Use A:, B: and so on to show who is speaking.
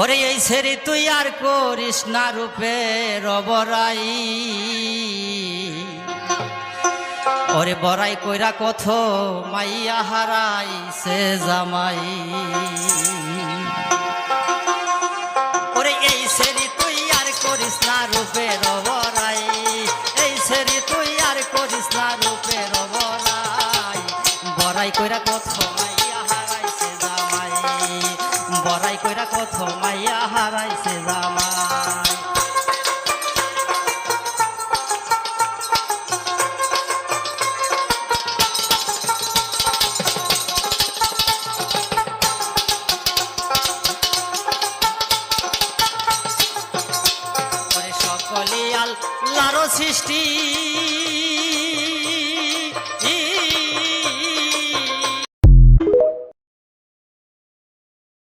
A: ওরে এই সেরি তুই আর করিস না রূপে রবরাই। ওরে বড়াই কইরা কত মাইয়া হারাই সে জামাই। ওরে এই সেরি তুই আর করিস না রূপে রবরাই। এই সেরি তুই আর করিস না রূপে রবরাই। বড়াই কইরা কত মাইয়া কত মাইয়া হারাইছে জামাই। সকলে আল্লাহর সৃষ্টি।